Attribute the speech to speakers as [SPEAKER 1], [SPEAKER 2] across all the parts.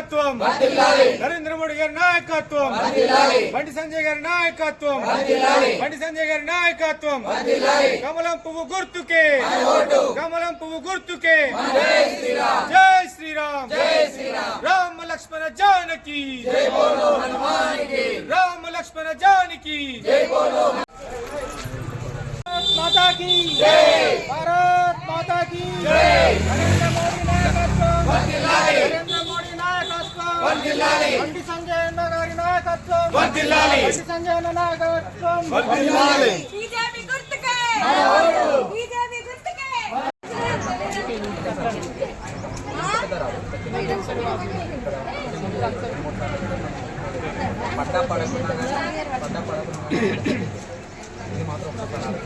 [SPEAKER 1] నాయకత్వం. నరేంద్ర మోడీ గారి నాయకత్వం. బండి సంజయ్ గారి నాయకత్వం. బండి సంజయ్ గారి నాయకత్వం. కమలం పువ్వు గుర్తుకే. కమలం పువ్వు గుర్తుకే. జై శ్రీరామ్. రామ లక్ష్మణ జానకి. రామ లక్ష్మణ జానకి. మాతా की భారత్ మాతా की నాయకత్వం బండి సంజయ్ అన్న గారి నాయకత్వం. బండి సంజయ్ అన్న నాయకత్వం.
[SPEAKER 2] బీజేపీ గుర్తుకే. బీజేపీ గుర్తుకే.
[SPEAKER 3] పడ్డా పడకుండా కానీ పడ్డా పడకుండా కానీ ఇది మాత్రం ఒక్కసారి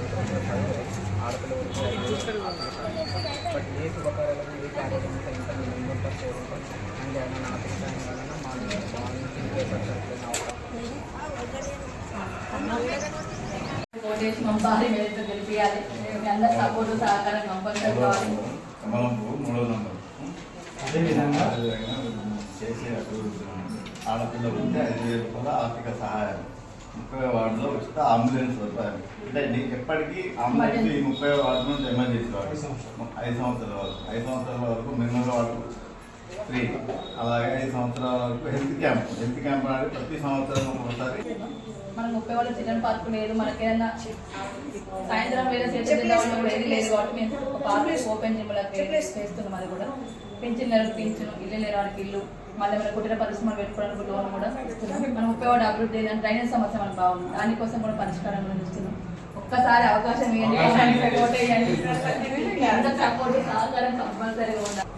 [SPEAKER 3] ఆడపిల్ల బట్ ఏ శుభకార్యాలకు ఏ కార్యక్రమం ఇంత మేము ముందుంటాం చేరుంటాం అండ్ ఏమైనా ఆర్థిక సాయం కావాలన్నా మా
[SPEAKER 4] ఓటేసి మా భార్య మీద గెలిపియాలి. మీ అందరి సపోర్ట్ సహకారం కంపల్సరీ కావాలి.
[SPEAKER 5] కమలంపు మూడో నంబర్. అదేవిధంగా చేసే అభివృద్ధి ఆడపిల్ల ఉంటే ఐదు వేల రూపాయల ఆర్థిక సహాయం. ముప్పై వార్డులో ఉచిత అంబులెన్స్ సదుపాయం అంటే నీకు ఎప్పటికీ అంబులెన్స్ ఈ ముప్పై వార్డు నుంచి ఎమర్జెన్సీ వార్డు ఐదు సంవత్సరాల వరకు. ఐదు సంవత్సరాల వరకు మినిమం వార్డు ఫ్రీ అలాగే ఐదు సంవత్సరాల వరకు హెల్త్ క్యాంప్. హెల్త్ క్యాంప్ అనేది ప్రతి సంవత్సరం ఒకసారి
[SPEAKER 4] మనం ముప్పై వాళ్ళ చిల్డ్రన్ పార్క్ లేదు. మనకేదన్నా సాయంత్రం వేరే కూడా ఏది లేదు కాబట్టి మేము ఒక పార్క్ ఓపెన్ చేస్తున్నాం అది కూడా. పింఛన్ నెలకు పింఛను ఇల్లు లేని వాడికి ఇల్లు మళ్ళీ మన కుటీర పరిశ్రమలు పెట్టుకోవడానికి లోన్ కూడా ఇస్తున్నాం. మనం ముప్పై వాడు అభివృద్ధి ఏదైనా డ్రైనేజ్ సమస్య మనకు బాగుంది. దానికోసం కూడా పరిష్కారం కూడా ఇస్తున్నాం. ఒక్కసారి అవకాశం ఇవ్వండి. సపోర్ట్ సహకారం కంపల్సరీగా ఉండాలి
[SPEAKER 5] అంటే మందు మంది ఎక్కువ ఉన్నారు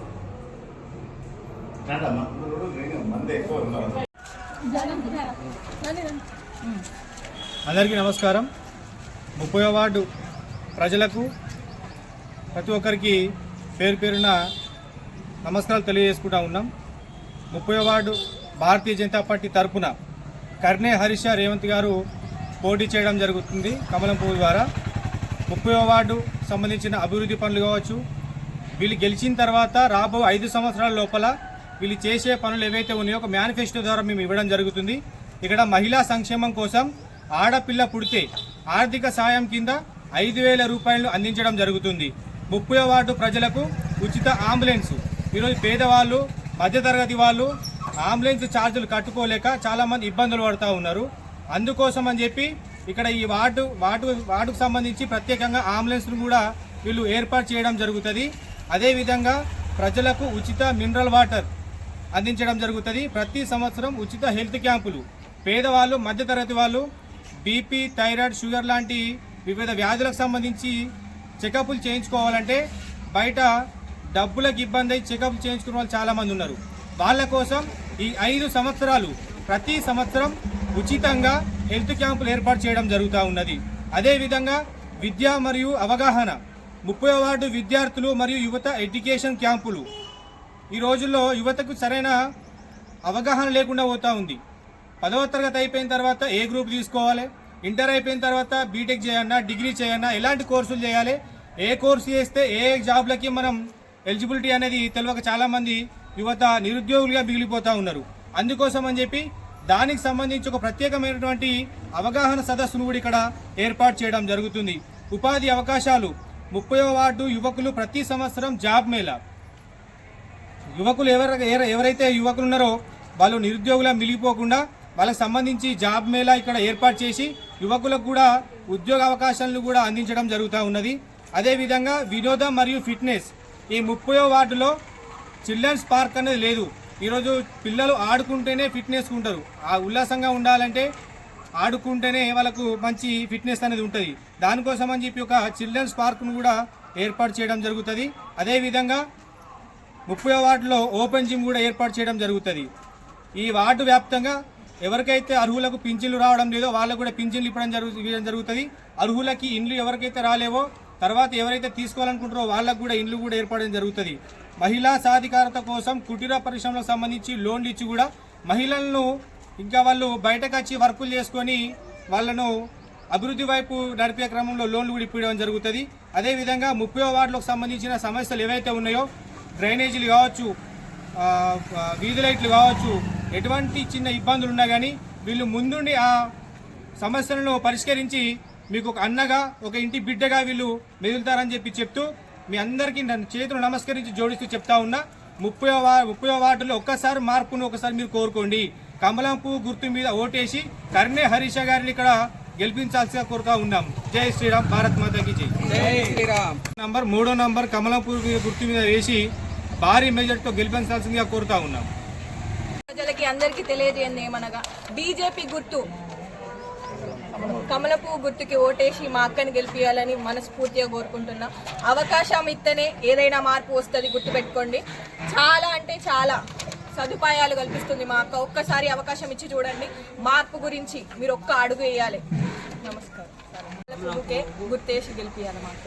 [SPEAKER 1] అందరికీ నమస్కారం. ముప్పై వార్డు ప్రజలకు ప్రతి ఒక్కరికి పేరు పేరున నమస్కారాలు తెలియజేసుకుంటా ఉన్నాం. ముప్పై వార్డు భారతీయ జనతా పార్టీ తరపున కర్ణే హరీష రేవంత్ గారు పోటీ చేయడం జరుగుతుంది కమలం పువ్వు ద్వారా. ముప్పై వార్డు సంబంధించిన అభివృద్ధి పనులు కావచ్చు. వీళ్ళు గెలిచిన తర్వాత రాబో ఐదు సంవత్సరాల లోపల వీళ్ళు చేసే పనులు ఏవైతే ఉన్నాయో ఒక మేనిఫెస్టో ద్వారా మేము ఇవ్వడం జరుగుతుంది. ఇక్కడ మహిళా సంక్షేమం కోసం ఆడపిల్ల పుడితే ఆర్థిక సాయం కింద ఐదు వేల రూపాయలు అందించడం జరుగుతుంది. ముప్పై వార్డు ప్రజలకు ఉచిత అంబులెన్స్. ఈరోజు పేదవాళ్ళు మధ్యతరగతి వాళ్ళు అంబులెన్స్ ఛార్జీలు కట్టుకోలేక చాలామంది ఇబ్బందులు పడుతూ ఉన్నారు. అందుకోసం అని చెప్పి ఇక్కడ ఈ వార్డు వార్డు వార్డుకు సంబంధించి ప్రత్యేకంగా అంబులెన్స్ను కూడా వీళ్ళు ఏర్పాటు చేయడం జరుగుతుంది. అదేవిధంగా ప్రజలకు ఉచిత మినరల్ వాటర్ అందించడం జరుగుతుంది. ప్రతి సంవత్సరం ఉచిత హెల్త్ క్యాంపులు పేదవాళ్ళు మధ్యతరగతి వాళ్ళు బీపీ థైరాయిడ్ షుగర్ లాంటి వివిధ వ్యాధులకు సంబంధించి చెకప్లు చేయించుకోవాలంటే బయట డబ్బులకు ఇబ్బంది అయి చెకప్ చేయించుకునే వాళ్ళు చాలామంది ఉన్నారు. వాళ్ళ కోసం ఈ ఐదు సంవత్సరాలు ప్రతి సంవత్సరం ఉచితంగా హెల్త్ క్యాంపులు ఏర్పాటు చేయడం జరుగుతూ ఉన్నది. అదేవిధంగా విద్య మరియు అవగాహన ముప్పై వార్డు విద్యార్థులు మరియు యువత ఎడ్యుకేషన్ క్యాంపులు ఈ రోజుల్లో యువతకు సరైన అవగాహన లేకుండా పోతూ ఉంది. పదవ తరగతి అయిపోయిన తర్వాత ఏ గ్రూప్ తీసుకోవాలి? ఇంటర్ అయిపోయిన తర్వాత బీటెక్ చేయన్నా డిగ్రీ చేయన్నా ఎలాంటి కోర్సులు చేయాలి? ఏ కోర్సు చేస్తే ఏ జాబ్లకి మనం ఎలిజిబిలిటీ అనేది తెలియక చాలామంది యువత నిరుద్యోగులుగా మిగిలిపోతూ ఉన్నారు. అందుకోసం అని చెప్పి దానికి సంబంధించి ఒక ప్రత్యేకమైనటువంటి అవగాహన సదస్సును కూడా ఇక్కడ ఏర్పాటు చేయడం జరుగుతుంది. ఉపాధి అవకాశాలు ముప్పై వార్డు యువకులు ప్రతి సంవత్సరం జాబ్ మేళా. యువకులు ఎవర ఎవర- ఎవరైతే యువకులు ఉన్నారో వాళ్ళు నిరుద్యోగులా మిగిలిపోకుండా వాళ్ళకి సంబంధించి జాబ్ మేళా ఇక్కడ ఏర్పాటు చేసి యువకులకు కూడా ఉద్యోగ అవకాశాలను కూడా అందించడం జరుగుతూ ఉన్నది. అదేవిధంగా వినోదం మరియు ఫిట్నెస్ ఈ ముప్పయో వార్డులో చిల్డ్రన్స్ పార్క్ అనేది లేదు. ఈరోజు పిల్లలు ఆడుకుంటేనే ఫిట్నెస్ ఉంటారు. ఆ ఉల్లాసంగా ఉండాలంటే ఆడుకుంటేనే వాళ్ళకు మంచి ఫిట్నెస్ అనేది ఉంటుంది. దానికోసం అని చెప్పి ఒక చిల్డ్రన్స్ పార్క్ను కూడా ఏర్పాటు చేయడం జరుగుతుంది. అదేవిధంగా ముప్పై వార్డులో ఓపెన్ జిమ్ కూడా ఏర్పాటు చేయడం జరుగుతుంది. ఈ వార్డు వ్యాప్తంగా ఎవరికైతే అర్హులకు పింఛన్లు రావడం లేదో వాళ్ళకు కూడా పింఛన్లు ఇవ్వడం జరుగు ఇవ్వడం జరుగుతుంది. అర్హులకి ఇండ్లు ఎవరికైతే రాలేవో తర్వాత ఎవరైతే తీసుకోవాలనుకుంటారో వాళ్ళకు కూడా ఇండ్లు కూడా ఏర్పడడం జరుగుతుంది. మహిళా సాధికారత కోసం కుటీర పరిశ్రమలకు సంబంధించి లోన్లు ఇచ్చి కూడా మహిళలను ఇంకా వాళ్ళు బయటకు వచ్చి వర్కులు చేసుకొని వాళ్ళను అభివృద్ధి వైపు నడిపే క్రమంలో లోన్లు కూడా ఇప్పించడం జరుగుతుంది. అదేవిధంగా ముప్పై వార్డులకు సంబంధించిన సమస్యలు ఏవైతే ఉన్నాయో డ్రైనేజీలు కావచ్చు వీధి లైట్లు కావచ్చు ఎటువంటి చిన్న ఇబ్బందులు ఉన్నా కానీ వీళ్ళు ముందుండి ఆ సమస్యలను పరిష్కరించి మీకు ఒక అన్నగా ఒక ఇంటి బిడ్డగా వీళ్ళు మెదులుతారని చెప్పి చెప్తూ మీ అందరికీ నన్ను చేతులు నమస్కరించి జోడిస్తూ చెప్తా ఉన్నా. ముప్పై వా ముప్పై వార్డులో ఒక్కసారి మార్పును ఒకసారి మీరు కోరుకోండి. కమలం పువ్వు గుర్తు మీద ఓటేసి కర్ణే హరీష గారిని ఇక్కడ గెలిపించాల్సిగా కోరుతా ఉన్నాం. జై శ్రీరామ్ భారత్ మాతాకి జై. నంబర్ మూడో నంబర్ కమలం పువ్వు గుర్తు మీద వేసి భారీ మెజార్టీతో గెలిపించాల్సిందిగా కోరుతా ఉన్నాం.
[SPEAKER 2] ప్రజలకి అందరికీ తెలియజేయండి ఏమనగా బీజేపీ గుర్తు కమలపు గుర్తుకి ఓటేసి మా అక్కని గెలిపించాలని మనస్ఫూర్తిగా కోరుకుంటున్నా. అవకాశం ఇస్తేనే ఏదైనా మార్పు వస్తుంది గుర్తుపెట్టుకోండి. చాలా అంటే చాలా సదుపాయాలు కల్పిస్తుంది మా అక్క. ఒక్కసారి అవకాశం ఇచ్చి చూడండి. మార్పు గురించి మీరు ఒక్క అడుగు వేయాలి. నమస్కారం. గుర్తేసి గెలిపియాలి మా అక్క